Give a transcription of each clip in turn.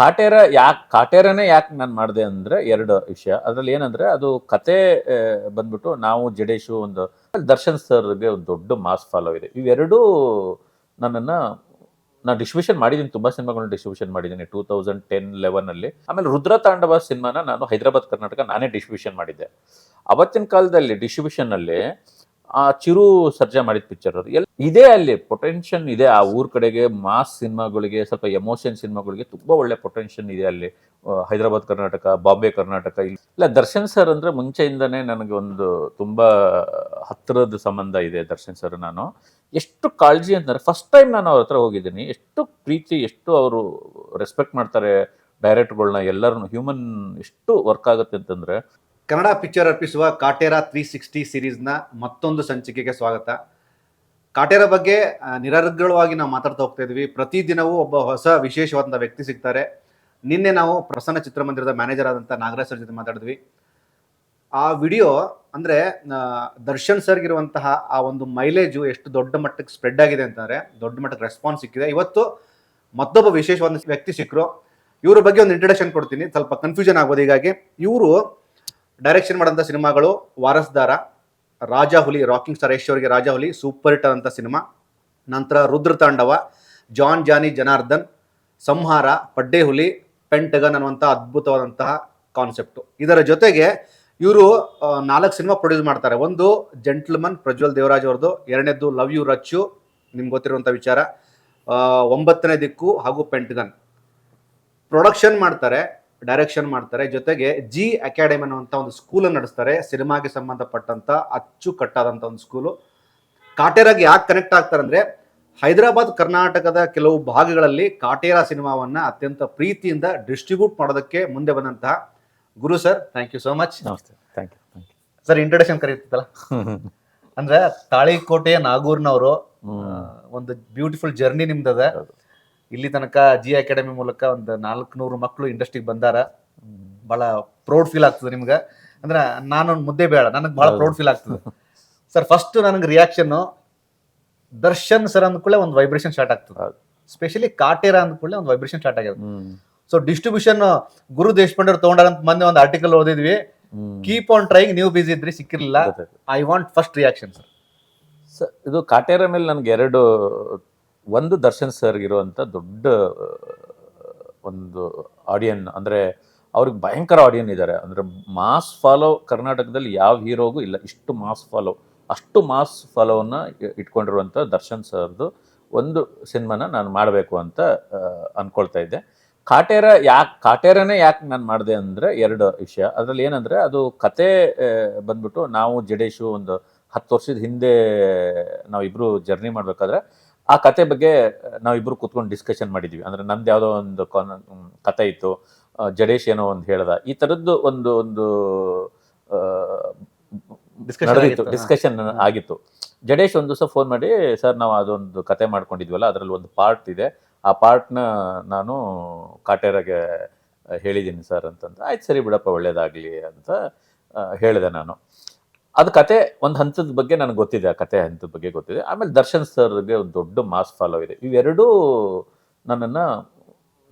ಕಾಟೇರ ಯಾಕೆ, ಕಾಟೇರನೇ ಯಾಕೆ ನಾನು ಮಾಡಿದೆ ಅಂದರೆ ಎರಡು ವಿಷಯ. ಅದರಲ್ಲಿ ಏನಂದರೆ ಅದು ಕತೆ ಬಂದ್ಬಿಟ್ಟು ನಾವು ಜಡೇಶು ಒಂದು, ದರ್ಶನ್ ಸರ್ಗೆ ಒಂದು ದೊಡ್ಡ ಮಾಸ್ ಫಾಲೋ ಇದೆ. ಇವೆರಡೂ ನನ್ನನ್ನು, ನಾನು ಡಿಸ್ಟ್ರಿಬ್ಯೂಷನ್ ಮಾಡಿದ್ದೀನಿ ತುಂಬ ಸಿನಿಮಾಗಳನ್ನ ಡಿಸ್ಟ್ರಿಬ್ಯೂಷನ್ ಮಾಡಿದ್ದೀನಿ ಟೂ ತೌಸಂಡ್ ಟೆನ್, ಲೆವೆನಲ್ಲಿ. ಆಮೇಲೆ ರುದ್ರ ತಾಂಡವ ಸಿನಿಮಾನ ನಾನು ಹೈದರಾಬಾದ್ ಕರ್ನಾಟಕ ನಾನೇ ಡಿಸ್ಟ್ರಿಬ್ಯೂಷನ್ ಮಾಡಿದ್ದೆ. ಅವತ್ತಿನ ಕಾಲದಲ್ಲಿ ಡಿಸ್ಟ್ರಿಬ್ಯೂಷನ್ನಲ್ಲಿ ಆ ಚಿರು ಸರ್ಜಾ ಮಾಡಿದ ಪಿಕ್ಚರ್ ಅದು ಎಲ್ಲ ಇದೆ ಅಲ್ಲಿ ಪೊಟೆನ್ಷಿಯಲ್ ಇದೆ ಆ ಊರ್ ಕಡೆಗೆ ಮಾಸ್ ಸಿನಿಮಾಗಳಿಗೆ, ಸ್ವಲ್ಪ ಎಮೋಷನ್ ಸಿನಿಮಾಗಳಿಗೆ ತುಂಬಾ ಒಳ್ಳೆ ಪೊಟೆನ್ಷಿಯಲ್ ಇದೆ ಅಲ್ಲಿ. ಹೈದರಾಬಾದ್ ಕರ್ನಾಟಕ, ಬಾಂಬೆ ಕರ್ನಾಟಕ, ಇಲ್ಲಿ. ದರ್ಶನ್ ಸರ್ ಅಂದ್ರೆ ಮುಂಚೆಯಿಂದನೇ ನನಗೆ ಒಂದು ತುಂಬಾ ಹತ್ತಿರದ ಸಂಬಂಧ ಇದೆ ದರ್ಶನ್ ಸರ್ ನಾನು. ಎಷ್ಟು ಕಾಳಜಿ ಅಂತಂದ್ರೆ ಫಸ್ಟ್ ಟೈಮ್ ನಾನು ಅವ್ರ ಹತ್ರ ಹೋಗಿದ್ದೀನಿ. ಎಷ್ಟು ಪ್ರೀತಿ, ಎಷ್ಟು ಅವರು ರೆಸ್ಪೆಕ್ಟ್ ಮಾಡ್ತಾರೆ ಡೈರೆಕ್ಟ್ಗಳನ್ನ ಎಲ್ಲರನ್ನು ಹ್ಯೂಮನ್ ಎಷ್ಟು ವರ್ಕ್ ಆಗುತ್ತೆ ಅಂತಂದ್ರೆ ಕನ್ನಡ ಪಿಕ್ಚರ್ ಅರ್ಪಿಸುವ ಕಾಟೇರ ತ್ರೀ ಸಿಕ್ಸ್ಟಿ ಸಿರೀಸ್ನ ಮತ್ತೊಂದು ಸಂಚಿಕೆಗೆ ಸ್ವಾಗತ. ಕಾಟೇರ ಬಗ್ಗೆ ನಿರರ್ಗಳವಾಗಿ ನಾವು ಮಾತಾಡ್ತಾ ಹೋಗ್ತಾ ಇದ್ವಿ ಪ್ರತಿದಿನವೂ ಒಬ್ಬ ಹೊಸ ವಿಶೇಷವಾದಂಥ ವ್ಯಕ್ತಿ ಸಿಗ್ತಾರೆ. ನಿನ್ನೆ ನಾವು ಪ್ರಸನ್ನ ಚಿತ್ರಮಂದಿರದ ಮ್ಯಾನೇಜರ್ ಆದಂಥ ನಾಗರಾಜ್ ಸರ್ ಜೊತೆ ಮಾತಾಡಿದ್ವಿ. ಆ ವಿಡಿಯೋ ಅಂದರೆ ದರ್ಶನ್ ಸರ್ಗಿರುವಂತಹ ಆ ಒಂದು ಮೈಲೇಜು ಎಷ್ಟು ದೊಡ್ಡ ಮಟ್ಟಕ್ಕೆ ಸ್ಪ್ರೆಡ್ ಆಗಿದೆ ಅಂತಾರೆ, ದೊಡ್ಡ ಮಟ್ಟಕ್ಕೆ ರೆಸ್ಪಾನ್ಸ್ ಸಿಕ್ಕಿದೆ. ಇವತ್ತು ಮತ್ತೊಬ್ಬ ವಿಶೇಷವಾದ ವ್ಯಕ್ತಿ ಸಿಕ್ಕರು. ಇವ್ರ ಬಗ್ಗೆ ಒಂದು ಇಂಟ್ರಡಕ್ಷನ್ ಕೊಡ್ತೀನಿ. ಸ್ವಲ್ಪ ಕನ್ಫ್ಯೂಷನ್ ಆಗ್ಬೋದು ಹೀಗಾಗಿ. ಇವರು ಡೈರೆಕ್ಷನ್ ಮಾಡಿದಂಥ ಸಿನಿಮಾಗಳು ವಾರಸ್ದಾರ ರಾಜ ಹುಲಿ ರಾಕಿಂಗ್ ಸ್ಟಾರ್ ಯಶ್ ಅವರಿಗೆ ರಾಜ ಹುಲಿ ಸೂಪರ್ ಹಿಟ್ ಆದಂಥ ಸಿನಿಮಾ. ನಂತರ ರುದ್ರ ತಾಂಡವ ಜಾನ್ ಜಾನಿ ಜನಾರ್ದನ್ ಸಂಹಾರ, ಪಡ್ಡೆ ಹುಲಿ ಪೆಂಟಗನ್ ಅನ್ನುವಂಥ ಅದ್ಭುತವಾದಂತಹ ಕಾನ್ಸೆಪ್ಟು ಇದರ ಜೊತೆಗೆ ಇವರು ನಾಲ್ಕು ಸಿನಿಮಾ ಪ್ರೊಡ್ಯೂಸ್ ಮಾಡ್ತಾರೆ. ಒಂದು ಜೆಂಟ್ಲ್ಮನ್ ಪ್ರಜ್ವಲ್ ದೇವರಾಜ್ ಅವ್ರದ್ದು ಎರಡನೇದು ಲವ್ ಯು ರಚ್ಚು ನಿಮ್ಗೆ ಗೊತ್ತಿರುವಂಥ ವಿಚಾರ. ಒಂಬತ್ತನೇ ದಿಕ್ಕು ಹಾಗೂ ಪೆಂಟಗನ್ ಪ್ರೊಡಕ್ಷನ್ ಮಾಡ್ತಾರೆ. ಡೈರೆಕ್ಷನ್ ಮಾಡ್ತಾರೆ. ಜೊತೆಗೆ ಜಿ ಅಕಾಡೆಮಿ ಅನ್ನುವಂಥ ಒಂದು ಸ್ಕೂಲನ್ನು ನಡೆಸ್ತಾರೆ. ಸಿನಿಮಾಗೆ ಸಂಬಂಧಪಟ್ಟಂತ ಅಚ್ಚುಕಟ್ಟಾದಂಥ ಒಂದು ಸ್ಕೂಲು ಕಾಟೇರಾಗಿ ಯಾಕೆ ಕನೆಕ್ಟ್ ಆಗ್ತಾರೆ ಅಂದರೆ ಹೈದರಾಬಾದ್ ಕರ್ನಾಟಕದ ಕೆಲವು ಭಾಗಗಳಲ್ಲಿ ಕಾಟೇರ ಸಿನಿಮಾವನ್ನ ಅತ್ಯಂತ ಪ್ರೀತಿಯಿಂದ ಡಿಸ್ಟ್ರಿಬ್ಯೂಟ್ ಮಾಡೋದಕ್ಕೆ ಮುಂದೆ ಬಂದಂತಹ Guru sir thank you so much ನಮಸ್ತೆ. ಥ್ಯಾಂಕ್ ಯು ಸರ್ ಇಂಟ್ರಡಕ್ಷನ್ ಕರೀತಿತ್ತಲ್ಲ ಯು ಅಂದ್ರೆ ತಾಳಿಕೋಟೆಯ ನಾಗೂರ್ನವರು ಒಂದು ಬ್ಯೂಟಿಫುಲ್ ಜರ್ನಿ ನಿಮ್ದದ. ಇಲ್ಲಿ ತನಕ ಜಿ ಅಕಾಡೆಮಿ ಮೂಲಕ ಒಂದು ನಾಲ್ಕುನೂರು ಮಕ್ಕಳು ಇಂಡಸ್ಟ್ರಿಗೆ ಬಂದಾರ. ಬಹಳ ಪ್ರೌಡ್ ಫೀಲ್ ಆಗ್ತದೆ ನಿಮ್ಗೆ. ಅಂದ್ರೆ ನಾನೊಂದು ಮುದ್ದೆ ಬೇಡ ನನಗೆ ಬಹಳ ಪ್ರೌಡ್ ಫೀಲ್ ಆಗ್ತದೆ. ಸರ್ ಫಸ್ಟ್ ನನಗೆ ರಿಯಾಕ್ಷನ್ ದರ್ಶನ್ ಸರ್ ಅಂದ್ಕೊಳ್ಳೆ ಒಂದು ವೈಬ್ರೇಷನ್ ಸ್ಟಾರ್ಟ್ ಆಗ್ತದೆ. ಸ್ಪೆಷಲಿ ಕಾಟೇರ ಅಂದ್ಕೊಳ್ಳೆ ಒಂದು ವೈಬ್ರೇಷನ್ ಸ್ಟಾರ್ಟ್ ಆಗಿದೆ ಹ್ಮ್. ಸೊ ಡಿಸ್ಟ್ರಿಬ್ಯೂಷನ್ ಗುರು ದೇಶಪಾಂಡೆ ತಗೊಂಡಾರ ಅಂತ ಮೊನ್ನೆ ಒಂದು ಆರ್ಟಿಕಲ್ ಓದಿದ್ವಿ. ಕೀಪ್ ಆನ್ ಟ್ರೈಂಗ್ ನೀವು ಬಿಸಿ ಇದ್ರೆ ಸಿಕ್ಕಿರಲಿಲ್ಲ. I want first reaction sir sir ಇದು ಕಾಟೇರ ಮೇಲೆ ನನಗೆ ಎರಡು ಒಂದು ದರ್ಶನ್ ಸರ್ಗಿರುವಂಥ ದೊಡ್ಡ ಒಂದು ಆಡಿಯನ್ ಅಂದರೆ ಅವ್ರಿಗೆ ಭಯಂಕರ ಆಡಿಯನ್ ಇದ್ದಾರೆ ಅಂದರೆ ಮಾಸ್ ಫಾಲೋ ಕರ್ನಾಟಕದಲ್ಲಿ ಯಾವ ಹೀರೋಗೂ ಇಲ್ಲ. ಇಷ್ಟು ಮಾಸ್ ಫಾಲೋ ಅಷ್ಟು ಮಾಸ್ ಫಾಲೋವನ್ನು ಇಟ್ಕೊಂಡಿರುವಂಥ ದರ್ಶನ್ ಸರ್ದು ಒಂದು ಸಿನಿಮಾನ ನಾನು ಮಾಡಬೇಕು ಅಂತ ಅಂದ್ಕೊಳ್ತಾ ಇದ್ದೆ. ಕಾಟೇರ ಯಾಕೆ, ಕಾಟೇರನೇ ಯಾಕೆ ನಾನು ಮಾಡಿದೆ ಅಂದರೆ ಎರಡು ವಿಷಯ. ಅದರಲ್ಲಿ ಏನಂದರೆ ಅದು ಕತೆ ಬಂದ್ಬಿಟ್ಟು ನಾವು ಜಡೇಶು ಒಂದು ಹತ್ತು ವರ್ಷದ ಹಿಂದೆ ನಾವಿಬ್ಬರು ಜರ್ನಿ ಮಾಡಬೇಕಾದ್ರೆ ಆ ಕತೆ ಬಗ್ಗೆ ನಾವಿಬ್ರು ಕೂತ್ಕೊಂಡು ಡಿಸ್ಕಷನ್ ಮಾಡಿದ್ವಿ. ಅಂದ್ರೆ ನಮ್ದು ಯಾವುದೋ ಒಂದು ಕಾನ್ ಕತೆ ಇತ್ತು. ಜಡೇಶ್ ಏನೋ ಒಂದು ಹೇಳ್ದ. ಈ ಥರದ್ದು ಒಂದು ಒಂದು ನಡೆದಿತ್ತು. ಡಿಸ್ಕಷನ್ ಆಗಿತ್ತು. ಜಡೇಶ್ ಒಂದು ದಿವಸ ಫೋನ್ ಮಾಡಿ ಸರ್ ನಾವು ಅದೊಂದು ಕತೆ ಮಾಡ್ಕೊಂಡಿದ್ವಲ್ಲ ಅದರಲ್ಲಿ ಒಂದು ಪಾರ್ಟ್ ಇದೆ. ಆ ಪಾರ್ಟ್ನ ನಾನು ಕಾಟೇರಾಗೆ ಹೇಳಿದ್ದೀನಿ ಸರ್ ಅಂತಂದ್ರೆ ಆಯ್ತು ಸರಿ ಬಿಡಪ್ಪ ಒಳ್ಳೇದಾಗಲಿ ಅಂತ ಹೇಳಿದೆ ನಾನು. ಅದು ಕತೆ ಒಂದು ಹಂತದ ಬಗ್ಗೆ ನನಗೆ ಗೊತ್ತಿದೆ, ಆ ಕತೆ ಹಂತದ ಬಗ್ಗೆ ಗೊತ್ತಿದೆ. ಆಮೇಲೆ ದರ್ಶನ್ ಸರ್ಗೆ ಒಂದು ದೊಡ್ಡ ಮಾಸ್ ಫಾಲೋ ಇದೆ. ಇವೆರಡೂ ನನ್ನನ್ನು,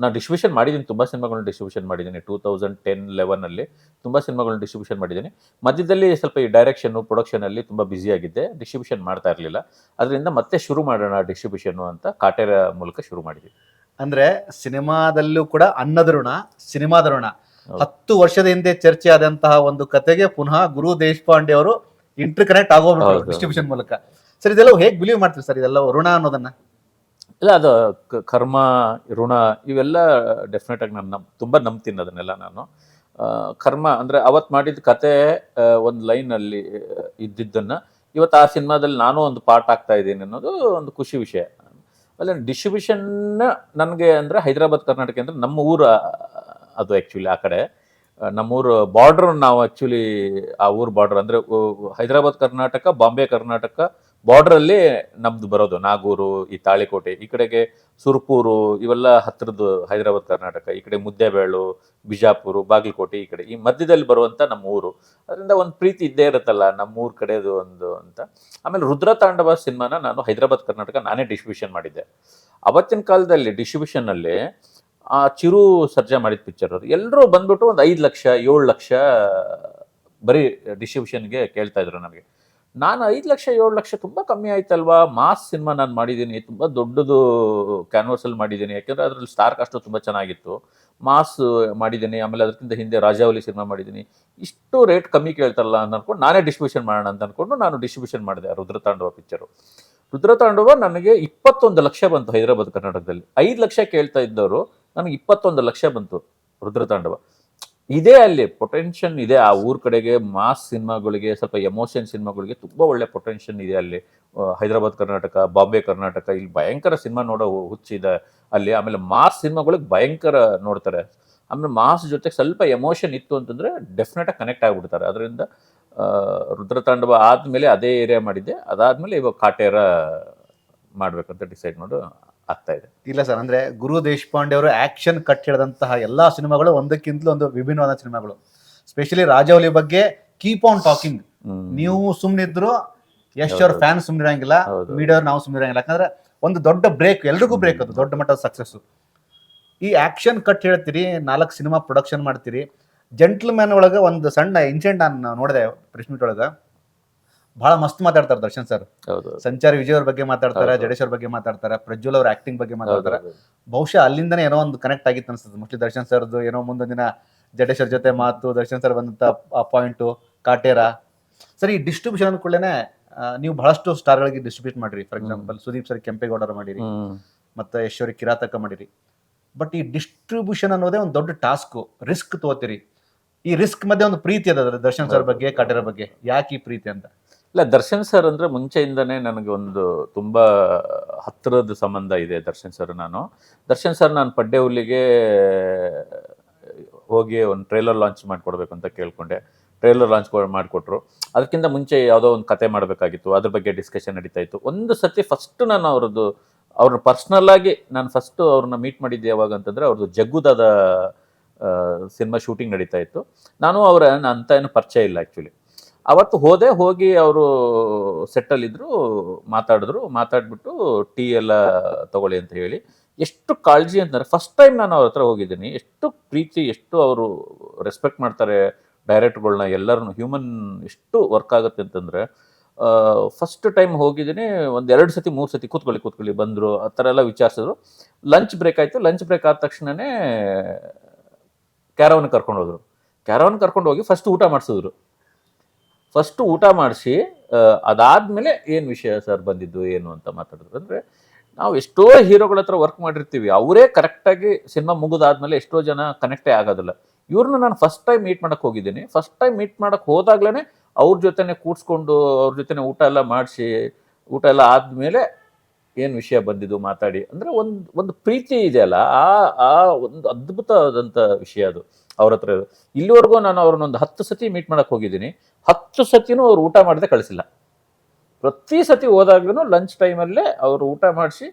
ನಾನು ಡಿಸ್ಟ್ರಿಬ್ಯೂಷನ್ ಮಾಡಿದ್ದೀನಿ, ತುಂಬ ಸಿನಿಮಾಗಳನ್ನ ಡಿಸ್ಟ್ರಿಬ್ಯೂಷನ್ ಮಾಡಿದ್ದೀನಿ. ಟೂ ತೌಸಂಡ್ ಟೆನ್ ಲೆವೆನಲ್ಲಿ ತುಂಬ ಸಿನಿಮಾಗಳನ್ನ ಡಿಸ್ಟ್ರಿಬ್ಯೂಷನ್ ಮಾಡಿದ್ದೀನಿ. ಮಧ್ಯದಲ್ಲಿ ಸ್ವಲ್ಪ ಈ ಡೈರೆಕ್ಷನ್ನು, ಪ್ರೊಡಕ್ಷನಲ್ಲಿ ತುಂಬ ಬ್ಯುಸಿಯಾಗಿದ್ದೆ ಡಿಸ್ಟ್ರಿಬ್ಯೂಷನ್ ಮಾಡ್ತಾ ಇರಲಿಲ್ಲ. ಅದರಿಂದ ಮತ್ತೆ ಶುರು ಮಾಡೋಣ, ಡಿಸ್ಟ್ರಿಬ್ಯೂಷನ್ನು ಅಂತ ಕಾಟೇರ ಮೂಲಕ ಶುರು ಮಾಡಿದ್ದೀನಿ. ಅಂದರೆ ಸಿನಿಮಾದಲ್ಲೂ ಕೂಡ ಅನ್ನದ ಋಣ. ಹತ್ತು ವರ್ಷದ ಹಿಂದೆ ಚರ್ಚೆ ಆದಂತಹ ಒಂದು ಕತೆಗೆ ಪುನಃ ಗುರು ದೇಶಪಾಂಡೆ ಅವರು ಇಂಟರ್ ಕನೆಕ್ಟ್ ಆಗೋ ಹೌದು. ಡಿಸ್ಟ್ರಿಬ್ಯೂಷನ್ ಮೂಲಕ. ಸರ್ ಇದೆಲ್ಲ ಹೇಗೆ ಬಿಲೀವ್ ಮಾಡ್ತೀರಿ ಸರ್ ಇದೆಲ್ಲ ಋಣ ಅನ್ನೋದನ್ನ? ಇಲ್ಲ ಅದು ಕರ್ಮ ಋಣ ಇವೆಲ್ಲ ಡೆಫಿನೆಟ್ ಆಗಿ ನಾನು ನಂಬ್ ತುಂಬ ನಂಬ್ತೀನಿ ಅದನ್ನೆಲ್ಲ ನಾನು. ಕರ್ಮ ಅಂದ್ರೆ ಅವತ್ತು ಮಾಡಿದ ಕತೆ ಒಂದು ಅಲ್ಲಿ ಇದ್ದಿದ್ದನ್ನ. ಇವತ್ತು ಆ ಸಿನಿಮಾದಲ್ಲಿ ನಾನು ಒಂದು ಪಾರ್ಟ್ ಆಗ್ತಾ ಇದ್ದೀನಿ ಅನ್ನೋದು ಒಂದು ಖುಷಿ ವಿಷಯ. ಅಲ್ಲ ಡಿಸ್ಟ್ರಿಬ್ಯೂಷನ್ ನನಗೆ ಅಂದರೆ ಹೈದರಾಬಾದ್ ಕರ್ನಾಟಕ ಅಂದರೆ ನಮ್ಮ ಊರು ಅದು ಆ್ಯಕ್ಚುಲಿ ಆ ಕಡೆ. ನಮ್ಮೂರು ಬಾರ್ಡ್ರ್ ನಾವು ಆ್ಯಕ್ಚುಲಿ ಆ ಊರು ಬಾರ್ಡ್ರ್ ಅಂದರೆ ಹೈದರಾಬಾದ್ ಕರ್ನಾಟಕ, ಬಾಂಬೆ ಕರ್ನಾಟಕ ಬಾರ್ಡ್ರಲ್ಲಿ ನಮ್ದು ಬರೋದು. ನಾಗೂರು, ಈ ತಾಳಿಕೋಟೆ, ಈ ಕಡೆಗೆ ಸುರ್ಪೂರು, ಇವೆಲ್ಲ ಹತ್ತಿರದ್ದು ಹೈದರಾಬಾದ್ ಕರ್ನಾಟಕ, ಈ ಕಡೆ ಮುದ್ದೇಬೇಳು ಬಿಜಾಪುರ, ಬಾಗಲಕೋಟೆ ಈ ಕಡೆ. ಈ ಮಧ್ಯದಲ್ಲಿ ಬರುವಂಥ ನಮ್ಮ ಊರು ಅದರಿಂದ ಒಂದು ಪ್ರೀತಿ ಇದ್ದೇ ಇರುತ್ತಲ್ಲ ನಮ್ಮ ಊರು ಕಡೆದು ಒಂದು ಅಂತ. ಆಮೇಲೆ ರುದ್ರ ತಾಂಡವ ಸಿನಿಮಾನ ನಾನು ಹೈದರಾಬಾದ್ ಕರ್ನಾಟಕ ನಾನೇ ಡಿಸ್ಟ್ರಿಬ್ಯೂಷನ್ ಮಾಡಿದ್ದೆ. ಅವತ್ತಿನ ಕಾಲದಲ್ಲಿ ಡಿಸ್ಟ್ರಿಬ್ಯೂಷನ್ನಲ್ಲಿ ಆ ಚಿರು ಸರ್ಜಾ ಮಾಡಿದ ಪಿಕ್ಚರ್ ಅವರು. ಎಲ್ಲರೂ ಬಂದ್ಬಿಟ್ಟು ಒಂದು ಐದು ಲಕ್ಷ, ಏಳು ಲಕ್ಷ ಬರೀ ಡಿಸ್ಟ್ರಿಬ್ಯೂಷನ್ಗೆ ಕೇಳ್ತಾ ಇದ್ರು ನನಗೆ ನಾನು ಐದು ಲಕ್ಷ, ಏಳು ಲಕ್ಷ ತುಂಬ ಕಮ್ಮಿ ಆಯ್ತಲ್ವಾ? ಮಾಸ್ ಸಿನಿಮಾ ನಾನು ಮಾಡಿದ್ದೀನಿ ತುಂಬ ದೊಡ್ಡದು ಕ್ಯಾನ್ವಸಲ್ಲಿ ಮಾಡಿದ್ದೀನಿ ಯಾಕೆಂದರೆ ಅದರಲ್ಲಿ ಸ್ಟಾರ್ ಕಾಸ್ಟು ತುಂಬ ಚೆನ್ನಾಗಿತ್ತು. ಮಾಸ್ ಮಾಡಿದ್ದೀನಿ ಆಮೇಲೆ ಅದಕ್ಕಿಂತ ಹಿಂದೆ ರಾಜಾವಲಿ ಸಿನಿಮಾ ಮಾಡಿದ್ದೀನಿ ಇಷ್ಟು ರೇಟ್ ಕಮ್ಮಿ ಕೇಳ್ತಾರಲ್ಲ ಅಂತ ಅಂದ್ಕೊಂಡು ನಾನೇ ಡಿಸ್ಟ್ರಿಬ್ಯೂಷನ್ ಮಾಡೋಣ ಅಂತ ಅನ್ಕೊಂಡು ನಾನು ಡಿಸ್ಟ್ರಿಬ್ಯೂಷನ್ ಮಾಡಿದೆ. ರುದ್ರ ರುದ್ರತಾಂಡವ ಪಿಕ್ಚರು ರುದ್ರತಾಂಡವ ನನಗೆ ಇಪ್ಪತ್ತೊಂದು ಲಕ್ಷ ಬಂತು ಹೈದರಾಬಾದ್ ಕರ್ನಾಟಕದಲ್ಲಿ. ಐದು ಲಕ್ಷ ಕೇಳ್ತಾ ಇದ್ದವರು. ನನಗೆ ಇಪ್ಪತ್ತೊಂದು ಲಕ್ಷ ಬಂತು ರುದ್ರತಾಂಡವ ಇದೇ ಅಲ್ಲಿ ಪೊಟೆನ್ಷನ್ ಇದೆ ಆ ಊರ್ ಕಡೆಗೆ, ಮಾಸ್ ಸಿನಿಮಾಗಳಿಗೆ, ಸ್ವಲ್ಪ ಎಮೋಷನ್ ಸಿನಿಮಾಗಳಿಗೆ ತುಂಬ ಒಳ್ಳೆ ಪೊಟೆನ್ಷನ್ ಇದೆ ಅಲ್ಲಿ. ಹೈದರಾಬಾದ್ ಕರ್ನಾಟಕ, ಬಾಂಬೆ ಕರ್ನಾಟಕ, ಇಲ್ಲಿ ಭಯಂಕರ ಸಿನಿಮಾ ನೋಡೋ ಹುಚ್ಚಿದೆ ಅಲ್ಲಿ. ಆಮೇಲೆ ಮಾಸ್ ಸಿನಿಮಾಗಳಿಗೆ ಭಯಂಕರ ನೋಡ್ತಾರೆ. ಆಮೇಲೆ ಮಾಸ್ ಜೊತೆಗೆ ಸ್ವಲ್ಪ ಎಮೋಷನ್ ಇತ್ತು ಅಂತಂದ್ರೆ ಡೆಫಿನೆಟ್ ಆಗಿ ಕನೆಕ್ಟ್ ಆಗಿಬಿಡ್ತಾರೆ. ಅದರಿಂದ ರುದ್ರತಾಂಡವ ಆದಮೇಲೆ ಅದೇ ಏರಿಯಾ ಮಾಡಿದ್ದೆ. ಅದಾದ್ಮೇಲೆ ಇವಾಗ ಕಾಟೇರ ಮಾಡಬೇಕಂತ ಡಿಸೈಡ್ ಮಾಡು. ಆಗ್ತಾ ಇದೆ. ಇಲ್ಲ ಸರ್ ಅಂದ್ರೆ ಗುರು ದೇಶಪಾಂಡೆ ಅವರು ಆಕ್ಷನ್ ಕಟ್ ಹಿಡಿದಂತಹ ಎಲ್ಲಾ ಸಿನಿಮಾಗಳು ಒಂದಕ್ಕಿಂತಲೂ ಒಂದು ವಿಭಿನ್ನವಾದ ಸಿನಿಮಾಗಳು. ಸ್ಪೆಷಲಿ ರಾಜೌಲಿ ಬಗ್ಗೆ ಕೀಪ್ ಆನ್ ಟಾಕಿಂಗ್. ನೀವು ಸುಮ್ಮನಿದ್ರು ಯಶ್ ಅವ್ರ. ಫ್ಯಾನ್ ಸುಮ್ಮನಿರಂಗಿಲ್ಲ ಮೀಡಿಯವ್ರು ಮೀಡಿಯಾ ನಾವು ಸುಮ್ಮನಿರಂಗಿಲ್ಲ ಯಾಕಂದ್ರೆ ಒಂದು ದೊಡ್ಡ ಬ್ರೇಕ್ ಎಲ್ರಿಗೂ ಬ್ರೇಕ್ ಅದು ದೊಡ್ಡ ಮಟ್ಟದ ಸಕ್ಸಸ್ ಈ ಆಕ್ಷನ್ ಕಟ್ ಹೇಳ್ತೀರಿ ನಾಲ್ಕು ಸಿನಿಮಾ ಪ್ರೊಡಕ್ಷನ್ ಮಾಡ್ತೀರಿ. ಜೆಂಟ್ಲ್ಮ್ಯಾನ್ ಒಳಗೆ ಒಂದು ಸಣ್ಣ ಇನ್ಸಿಡೆಂಟ್ ನಾನು ನೋಡಿದೆ ಪ್ರಶ್ನೆ ಮೀಟ್ ಒಳಗೆ. ಬಹಳ ಮಸ್ತ್ ಮಾತಾಡ್ತಾರೆ ದರ್ಶನ್ ಸರ್. ಹೌದು ಸಂಚಾರಿ ವಿಜಯ್ ಅವ್ರ ಬಗ್ಗೆ ಮಾತಾಡ್ತಾರೆ. ಜಡೇಶ್ ಅವ್ರ ಬಗ್ಗೆ ಮಾತಾಡ್ತಾರೆ ಪ್ರಜ್ವಲ್ ಅವ್ರ ಆಕ್ಟಿಂಗ್ ಬಗ್ಗೆ ಮಾತಾಡ್ತಾರೆ. ಬಹುಶಃ ಅಲ್ಲಿಂದನೇ ಏನೋ ಒಂದು ಕನೆಕ್ಟ್ ಆಗಿತ್ತು ಅನ್ಸುತ್ತೆ. ಮೋಸ್ಟ್ಲಿ ದರ್ಶನ್ ಸರ್ದು ಏನೋ ಮುಂದೊಂದು ದಿನ ಜಡೇಶ್ ಅವ್ರ ಜೊತೆ ಮಾತು ದರ್ಶನ್ ಸರ್ ಬಂದಂತ ಪಾಯಿಂಟು ಕಾಟೇರ. ಸರ್ ಈ ಡಿಸ್ಟ್ರಿಬ್ಯೂಷನ್ ಅಂದ್ಕೊಳ್ಳೇನೆ ನೀವು ಬಹಳಷ್ಟು ಸ್ಟಾರ್ಗಳಿಗೆ ಡಿಸ್ಟ್ರಿಬ್ಯೂಟ್ ಮಾಡಿರಿ. ಫಾರ್ ಎಕ್ಸಾಂಪಲ್ ಸುದೀಪ್ ಸರ್ ಕೆಂಪೇಗೌಡರ ಮಾಡಿರಿ ಮತ್ತೆ ಯಶ್ವರಿ ಕಿರಾತಕ ಮಾಡಿರಿ. ಬಟ್ ಈ ಡಿಸ್ಟ್ರಿಬ್ಯೂಷನ್ ಅನ್ನೋದೇ ಒಂದು ದೊಡ್ಡ ಟಾಸ್ಕ್ ರಿಸ್ಕ್ ತಗೋತೀರಿ. ಈ ರಿಸ್ಕ್ ಮಧ್ಯೆ ಒಂದು ಪ್ರೀತಿ ಅದ ದರ್ಶನ್ ಸರ್ ಬಗ್ಗೆ ಕಾಟೇರ ಬಗ್ಗೆ. ಯಾಕೆ ಈ ಪ್ರೀತಿ ಅಂತ? ಇಲ್ಲ, ದರ್ಶನ್ ಸರ್ ಅಂದರೆ ಮುಂಚೆಯಿಂದನೇ ನನಗೆ ಒಂದು ತುಂಬ ಹತ್ತಿರದ ಸಂಬಂಧ ಇದೆ ದರ್ಶನ್ ಸರ್ ನಾನು. ದರ್ಶನ್ ಸರ್ ನಾನು ಪಡ್ಡೆ ಹುಲ್ಲಿಗೆ ಹೋಗಿ ಒಂದು ಟ್ರೇಲರ್ ಲಾಂಚ್ ಮಾಡಿಕೊಡ್ಬೇಕು ಅಂತ ಕೇಳಿಕೊಂಡೆ. ಟ್ರೇಲರ್ ಲಾಂಚ್ ಮಾಡಿಕೊಟ್ರು. ಅದಕ್ಕಿಂತ ಮುಂಚೆ ಯಾವುದೋ ಒಂದು ಕತೆ ಮಾಡಬೇಕಾಗಿತ್ತು, ಅದ್ರ ಬಗ್ಗೆ ಡಿಸ್ಕಷನ್ ನಡೀತಾ ಇತ್ತು. ಒಂದು ಸರ್ತಿ ಫಸ್ಟ್ ನಾನು ಅವ್ರದ್ದು ಅವ್ರನ್ನ ಪರ್ಸ್ನಲ್ಲಾಗಿ ನಾನು ಫಸ್ಟ್ ಅವ್ರನ್ನ ಮೀಟ್ ಮಾಡಿದ್ದೆ ಯಾವಾಗ ಅಂತಂದ್ರೆ ಅವ್ರದ್ದು ಜಗ್ಗುದಾದ ಸಿನಿಮಾ ಶೂಟಿಂಗ್ ನಡೀತಾ ಇತ್ತು. ನಾನು ಅವರ ಅಂತ ಏನು ಪರಿಚಯ ಇಲ್ಲ ಆ್ಯಕ್ಚುಲಿ ಅವತ್ತು ಹೋದೆ, ಹೋಗಿ ಅವರು ಸೆಟ್ಟಲ್ಲಿದ್ದರು ಮಾತಾಡಿದ್ರು, ಮಾತಾಡ್ಬಿಟ್ಟು ಟೀ ಎಲ್ಲ ತಗೊಳ್ಳಿ ಅಂತ ಹೇಳಿ. ಎಷ್ಟು ಕಾಳಜಿ ಅಂತಂದ್ರೆ ಫಸ್ಟ್ ಟೈಮ್ ನಾನು ಅವ್ರ ಹತ್ರ ಹೋಗಿದ್ದೀನಿ. ಎಷ್ಟು ಪ್ರೀತಿ, ಎಷ್ಟು ಅವರು ರೆಸ್ಪೆಕ್ಟ್ ಮಾಡ್ತಾರೆ ಡೈರೆಕ್ಟ್ಗಳನ್ನ ಎಲ್ಲರನ್ನು ಹ್ಯೂಮನ್ ಎಷ್ಟು ವರ್ಕ್ ಆಗುತ್ತೆ ಅಂತಂದರೆ ಫಸ್ಟ್ ಟೈಮ್ ಹೋಗಿದ್ದೀನಿ, ಒಂದು ಎರಡು ಸತಿ, ಮೂರು ಸತಿ ಕೂತ್ಕೊಳ್ಳಿ ಕೂತ್ಕೊಳ್ಳಿ, ಬಂದರು, ಆ ಥರ ಎಲ್ಲ ವಿಚಾರಿಸಿದ್ರು. ಲಂಚ್ ಬ್ರೇಕ್ ಆಯಿತು. ಲಂಚ್ ಬ್ರೇಕ್ ಆದ ತಕ್ಷಣವೇ ಕ್ಯಾರವನ್ ಕರ್ಕೊಂಡು ಹೋದರು. ಕ್ಯಾರವನ್ ಕರ್ಕೊಂಡು ಹೋಗಿ ಫಸ್ಟ್ ಊಟ ಮಾಡಿಸಿದ್ರು. ಫಸ್ಟ್ ಊಟ ಮಾಡಿಸಿ ಅದಾದ್ಮೇಲೆ ಏನು ವಿಷಯ ಸರ್ ಬಂದಿದ್ದು, ಏನು ಅಂತ ಮಾತಾಡಿದ್ರು? ಅಂದರೆ ನಾವು ಎಷ್ಟೋ ಹೀರೋಗಳ ಹತ್ರ ವರ್ಕ್ ಮಾಡಿರ್ತೀವಿ, ಅವರೇ ಕರೆಕ್ಟಾಗಿ ಸಿನಿಮಾ ಮುಗಿದಾದ್ಮೇಲೆ ಎಷ್ಟೋ ಜನ ಕನೆಕ್ಟೇ ಆಗೋದಿಲ್ಲ. ಇವ್ರನ್ನ ನಾನು ಫಸ್ಟ್ ಟೈಮ್ ಮೀಟ್ ಮಾಡಕ್ಕೆ ಹೋಗಿದ್ದೀನಿ. ಫಸ್ಟ್ ಟೈಮ್ ಮೀಟ್ ಮಾಡಕ್ಕೆ ಹೋದಾಗ್ಲೇ ಅವ್ರ ಜೊತೆನೆ ಕೂಡ್ಸ್ಕೊಂಡು, ಅವ್ರ ಜೊತೆನೆ ಊಟ ಎಲ್ಲ ಮಾಡಿಸಿ, ಊಟ ಎಲ್ಲ ಆದಮೇಲೆ ಏನು ವಿಷಯ ಬಂದಿದ್ದು ಮಾತಾಡಿ. ಅಂದರೆ ಒಂದು ಒಂದು ಪ್ರೀತಿ ಇದೆಯಲ್ಲ ಆ ಆ ಒಂದು ಅದ್ಭುತವಾದಂಥ ವಿಷಯ ಅದು ಅವ್ರ ಹತ್ರ. ಇಲ್ಲಿವರೆಗೂ ನಾನು ಅವ್ರನ್ನ ಒಂದು ಹತ್ತು ಸತಿ ಮೀಟ್ ಮಾಡಕ್ಕೆ ಹೋಗಿದ್ದೀನಿ. ಹತ್ತು ಸತಿನೂ ಅವ್ರು ಊಟ ಮಾಡದೆ ಕಳಿಸಿಲ್ಲ. ಪ್ರತಿ ಸತಿ ಹೋದಾಗ್ಲೂ ಲಂಚ್ ಟೈಮಲ್ಲೇ ಅವರು ಊಟ ಮಾಡಿಸಿ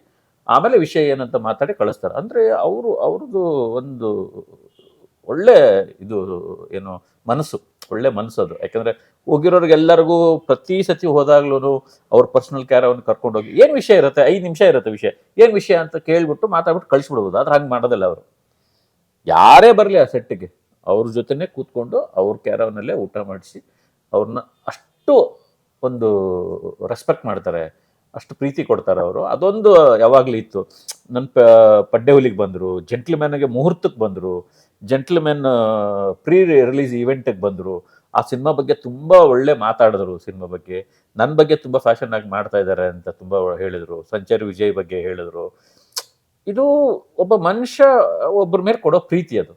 ಆಮೇಲೆ ವಿಷಯ ಏನಂತ ಮಾತಾಡಿ ಕಳಿಸ್ತಾರೆ. ಅಂದರೆ ಅವರು, ಅವ್ರದ್ದು ಒಂದು ಒಳ್ಳೆ ಇದು ಏನು ಮನಸ್ಸು, ಒಳ್ಳೆ ಮನಸ್ಸು ಅದು. ಯಾಕಂದರೆ ಹೋಗಿರೋರಿಗೆಲ್ಲರಿಗೂ ಪ್ರತಿ ಸತಿ ಹೋದಾಗ್ಲೂ ಅವ್ರ ಪರ್ಸ್ನಲ್ ಕ್ಯಾರ್ ಅವ್ನು ಕರ್ಕೊಂಡೋಗಿ, ಏನು ವಿಷಯ ಇರುತ್ತೆ? ಐದು ನಿಮಿಷ ಇರುತ್ತೆ ವಿಷಯ. ಏನು ವಿಷಯ ಅಂತ ಕೇಳಿಬಿಟ್ಟು ಮಾತಾಡ್ಬಿಟ್ಟು ಕಳಿಸ್ಬಿಡ್ಬೋದು. ಆದ್ರೆ ಹಂಗೆ ಮಾಡೋದಿಲ್ಲ ಅವರು. ಯಾರೇ ಬರಲಿ ಆ ಸೆಟ್ಟಿಗೆ ಅವ್ರ ಜೊತೆನೇ ಕೂತ್ಕೊಂಡು ಅವ್ರ ಕ್ಯಾರವನ್ನಲ್ಲೇ ಊಟ ಮಾಡಿಸಿ ಅವ್ರನ್ನ ಅಷ್ಟು ಒಂದು ರೆಸ್ಪೆಕ್ಟ್ ಮಾಡ್ತಾರೆ, ಅಷ್ಟು ಪ್ರೀತಿ ಕೊಡ್ತಾರೆ ಅವರು. ಅದೊಂದು ಯಾವಾಗಲೂ ಇತ್ತು. ನನ್ನ ಪ ಪಡ್ಡೆ ಹುಲಿಗೆ ಬಂದರು ಜೆಂಟ್ಲಿಮೆನ್ಗೆ ಮುಹೂರ್ತಕ್ಕೆ ಬಂದರು ಜೆಂಟ್ಲ್ಮ್ಯಾನ್ ಪ್ರೀ ರಿಲೀಸ್ ಇವೆಂಟಿಗೆ ಬಂದರು. ಆ ಸಿನಿಮಾ ಬಗ್ಗೆ ತುಂಬ ಒಳ್ಳೆ ಮಾತಾಡಿದ್ರು ಸಿನಿಮಾ ಬಗ್ಗೆ. ನನ್ನ ಬಗ್ಗೆ ತುಂಬ ಫ್ಯಾಷನ್ ಆಗಿ ಮಾಡ್ತಾ ಇದ್ದಾರೆ ಅಂತ ತುಂಬ ಹೇಳಿದರು. ಸಂಚಾರಿ ವಿಜಯ್ ಬಗ್ಗೆ ಹೇಳಿದರು. ಇದು ಒಬ್ಬ ಮನುಷ್ಯ ಒಬ್ಬರ ಮೇಲೆ ಕೊಡೋ ಪ್ರೀತಿ ಅದು.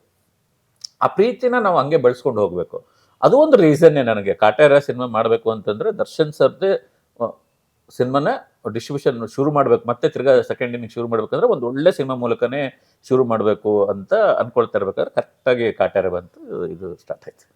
ಆ ಪ್ರೀತಿನ ನಾವು ಹಂಗೆ ಬೆಳೆಸ್ಕೊಂಡು ಹೋಗಬೇಕು. ಅದು ಒಂದು ರೀಸನ್ನೇ ನನಗೆ. ಕಾಟೇರ ಸಿನಿಮಾ ಮಾಡಬೇಕು ಅಂತಂದರೆ ದರ್ಶನ್ ಸರ್ದೇ ಸಿನಿಮಾನ ಡಿಸ್ಟ್ರಿಬ್ಯೂಷನ್ ಶುರು ಮಾಡಬೇಕು. ಮತ್ತೆ ತಿರ್ಗಾ ಸೆಕೆಂಡ್ ಇನ್ನಿಂಗ್ ಶುರು ಮಾಡಬೇಕಂದ್ರೆ ಒಂದು ಒಳ್ಳೆ ಸಿನಿಮಾ ಮೂಲಕನೇ ಶುರು ಮಾಡಬೇಕು ಅಂತ ಅಂದ್ಕೊಳ್ತಾ ಇರ್ಬೇಕಾದ್ರೆ ಕರೆಕ್ಟಾಗಿ ಕಾಟೇರ ಬಂತು, ಇದು ಸ್ಟಾರ್ಟ್ ಆಯ್ತು.